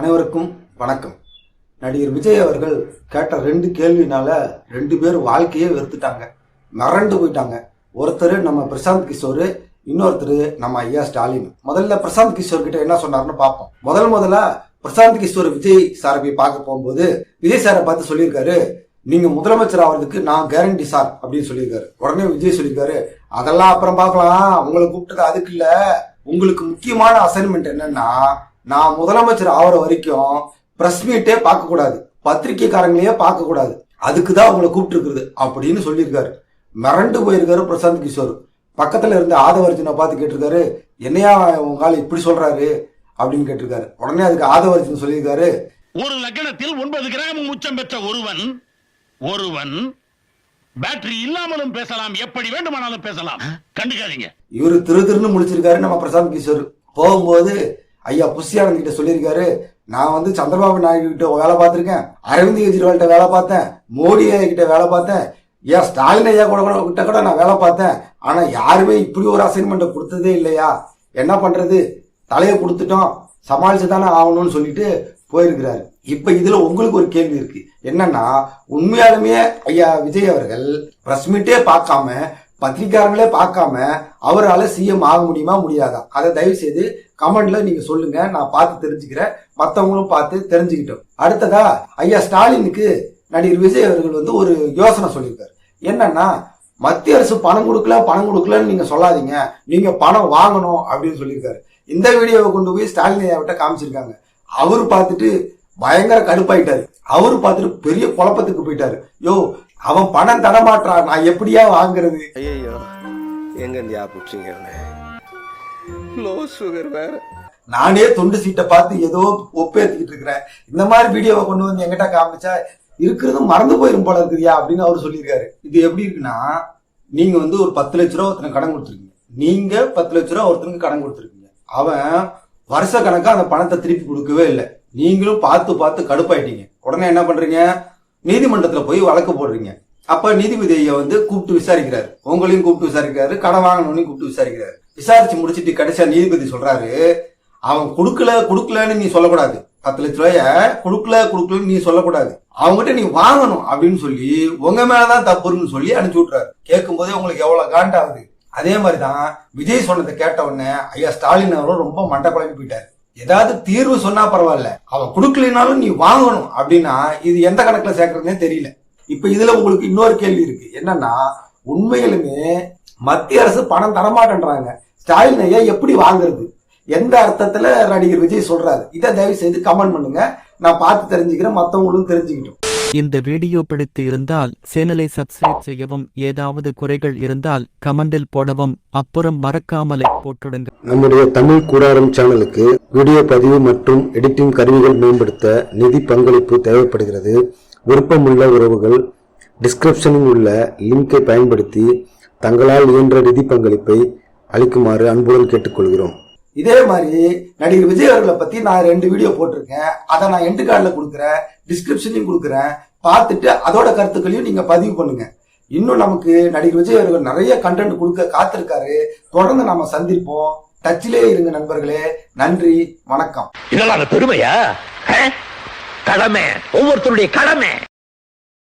அனைவருக்கும் வணக்கம். நடிகர் விஜய் அவர்கள் கேட்ட ரெண்டு கேள்வினால ரெண்டு பேர் வாழ்க்கையே வெறுத்துட்டாங்க. மறண்டு போயிட்டாங்க. ஒருத்தர் நம்ம பிரசாந்த் கிஷோர் இன்னொருத்தர் நம்ம ஐயா ஸ்டாலின். முதல்ல பிரசாந்த் கிஷோர் கிட்ட என்ன சொன்னாருன்னு பார்ப்போம் முதல் முதல்ல பிரசாந்த் கிஷோர் விஜய் சாரை போய் பார்க்க போகும்போது விஜய் சாரை பார்த்து சொல்லியிருக்காரு நீங்க முதலமைச்சர் ஆகிறதுக்கு நான் கேரண்டி சார் அப்படின்னு சொல்லியிருக்காரு. உடனே விஜய் சொல்லியிருக்காரு அதெல்லாம் அப்புறம் பார்க்கலாம். உங்களை கூப்பிட்டது அதுக்கு இல்ல. உங்களுக்கு முக்கியமான அசைன்மெண்ட் என்னன்னா நான் முதலமைச்சர் ஆகிற வரைக்கும் பிரஸ் மீட்டே பார்க்க கூடாது பத்திரிக்கைக்காரங்களையே பார்க்க கூடாது அதுக்கு தான் உங்களை கூப்பிட்டுருக்குது அப்படின்னு சொல்லியிருக்காரு. மிரண்டு போயிருக்காரு பிரசாந்த் கிஷோர். பக்கத்துல இருந்த ஆதவர்ஜுனை பார்த்து கேட்டிருக்காரு என்னையா உங்க ஆள் இப்படி சொல்றாரு? அப்படின்னு கேட்டிருக்காரு. உடனே அதுக்கு ஆதவர்ஜுன் சொல்லியிருக்காரு ஒரு லக்கணத்தில் ஒன்பது கிராம் உச்சம் பெற்ற ஒருவன் ஒருவன் பேட்டரி இல்லாமலும் பேசலாம் எப்படி வேண்டுமானாலும் பேசலாம். கண்டுக்காதீங்க. இவரு திரு திருன்னு முடிச்சிருக்காரு நம்ம பிரசாந்த் கிஷோர். போகும்போது ஐயா புஷியானந்த் கிட்ட சொல்லியிருக்காரு. நான் வந்து சந்திரபாபு நாயுடு கிட்ட வேலை பார்த்திருக்கேன். அரவிந்த் கெஜ்ரிவால்கிட்ட வேலை பார்த்தேன். மோடி ஐயா கிட்ட வேலை பார்த்தேன். ஏன் ஸ்டாலின் ஐயா கூட கூட கிட்ட கூட நான் வேலை பார்த்தேன். ஆனால் யாருமே இப்படி ஒரு அசைன்மெண்ட்டை கொடுத்ததே இல்லையா? என்ன பண்ணுறது தலையை கொடுத்துட்டோம். சமாளிச்சு தானே ஆகணும்னு சொல்லிட்டு போயிருக்கிறாரு. இப்போ இதில் உங்களுக்கு ஒரு கேள்வி இருக்கு. என்னன்னா உண்மையாலுமே ஐயா விஜய் அவர்கள் ப்ரெஸ் மீட்டே பார்க்காம பத்திரிக்காரங்களே பார்க்காம அவரால் சிஎம் ஆக முடியுமா முடியாதா? அதை தயவு செய்து கமெண்ட்ல நீங்க சொல்லுங்க. நான் பார்த்து தெரிஞ்சுக்கிறேன். மற்றவங்களும் பார்த்து தெரிஞ்சுக்கிட்டோம். அடுத்ததா ஐயா ஸ்டாலினுக்கு நடிகர் விஜய் அவர்கள் வந்து ஒரு யோசனை சொல்லியிருக்காரு. என்னன்னா மத்திய அரசு பணம் கொடுக்கல பணம் கொடுக்கலன்னு நீங்க சொல்லாதீங்க. நீங்க பணம் வாங்கணும் அப்படின்னு சொல்லியிருக்காரு. இந்த வீடியோவை கொண்டு போய் ஸ்டாலின் ஐயாவிட்ட காமிச்சிருக்காங்க. அவர் பார்த்துட்டு பயங்கர கடுப்பாயிட்டாரு. அவர் பார்த்துட்டு பெரிய குழப்பத்துக்கு போயிட்டாரு. யோ அவன் பணம் தரமாட்டான். நான் எப்படியா வாங்குறது? ஐயோ எங்க பிடிச்சிங்க லோ சுகர் வேற. நானே தொண்டு சீட்டை பார்த்து ஏதோ ஒப்பேத்திக்கிட்டு இருக்கிறேன். இந்த மாதிரி வீடியோவை கொண்டு வந்து எங்கிட்ட காமிச்சா இருக்கிறதும் மறந்து போயிரும் போல இருக்குதுயா அப்படின்னு அவர் சொல்லியிருக்காரு. இது எப்படி இருக்குன்னா நீங்க வந்து ஒரு பத்து லட்ச ரூபா ஒருத்தனுக்கு கடன் கொடுத்துருக்கீங்க. நீங்க பத்து லட்ச ரூபா ஒருத்தனுக்கு கடன் கொடுத்துருக்கீங்க. அவன் வருஷ கணக்கா அந்த பணத்தை திருப்பி கொடுக்கவே இல்லை. நீங்களும் பார்த்து பார்த்து கடுப்பாயிட்டீங்க. உடனே என்ன பண்றீங்க? நீதிமன்றத்தில் போய் வழக்கு போடுறீங்க. அப்போ நீதிபதி ஐயா வந்து கூப்பிட்டு விசாரிக்கிறாரு. உங்களையும் கூப்பிட்டு விசாரிக்கிறாரு கடன் வாங்கணும்னு கூப்பிட்டு விசாரிக்கிறாரு. விசாரிச்சு முடிச்சுட்டு கடைசியா நீதிபதி சொல்றாரு அவன் கொடுக்கல கொடுக்கலன்னு நீ சொல்லக்கூடாது. பத்து லட்ச ரூபாய கொடுக்கல கொடுக்கலன்னு நீ சொல்லக்கூடாது. அவங்ககிட்ட நீ வாங்கணும் அப்படின்னு சொல்லி உங்க மேலதான் தப்புன்னு சொல்லி அனுப்பிச்சு விட்றாரு கேட்கும் போதே உங்களுக்கு எவ்வளவு காண்டாகுது? அதே மாதிரிதான் விஜய் சொன்னதை கேட்ட உடனே ஐயா ஸ்டாலின் அவரும் ரொம்ப மண்டை குழம்பி போயிட்டாரு. ஏதாவது தீர்வு சொன்னா பரவாயில்ல. அவ கொடுக்கலனாலும் நீ வாங்கணும். அப்படின்னா இது எந்த கணக்குல சேர்க்கறதுனே தெரியல. இப்ப இதுல உங்களுக்கு இன்னொரு கேள்வி இருக்கு. என்னன்னா உண்மையிலுமே மத்திய அரசு பணம் தரமாட்டேன்றாங்க. ஸ்டாலின் ஐயா எப்படி வாங்குறது? எந்த அர்த்தத்துல நடிகர் விஜய் சொல்றாரு? இதை தயவு செய்து கமெண்ட் பண்ணுங்க. நான் பார்த்து தெரிஞ்சுக்கிறேன். மத்தவங்களும் தெரிஞ்சுக்கிட்டோம். இந்த வீடியோ பிடித்து இருந்தால் சேனலை சப்ஸ்கிரைப் செய்யவும் ஏதாவது குறைகள் இருந்தால் கமெண்டில் போடவும் அப்புறம் மறக்காமலை போட்டுடுங்க. நம்முடைய தமிழ் கூடாரம் சேனலுக்கு வீடியோ பதிவு மற்றும் எடிட்டிங் கருவிகள் மேம்படுத்த நிதி பங்களிப்பு தேவைப்படுகிறது. விருப்பமுள்ள உறவுகள் டிஸ்கிரிப்ஷனில் உள்ள லிங்கை பயன்படுத்தி தங்களால் இயன்ற நிதி பங்களிப்பை அளிக்குமாறு அன்புடன் கேட்டுக்கொள்கிறோம். இதே மாதிரி நடிகர் விஜய் அவர்களை பத்தி நான் ரெண்டு வீடியோ போட்டிருக்கேன். அதை நான் எண்டு கார்டில் கொடுக்குறேன். டிஸ்கிரிப்ஷனையும் கொடுக்குறேன். பார்த்துட்டு அதோட கருத்துக்களையும் நீங்க பதிவு பண்ணுங்க. இன்னும் நமக்கு நடிகர் விஜய் அவர்கள் நிறைய கண்டென்ட் கொடுக்க காத்திருக்காரு. தொடர்ந்து நாம சந்திப்போம். டச்சிலே இருங்க நண்பர்களே. நன்றி. வணக்கம். இதெல்லாம் பெருமையா? கடமை. ஒவ்வொருத்தருடைய கடமை.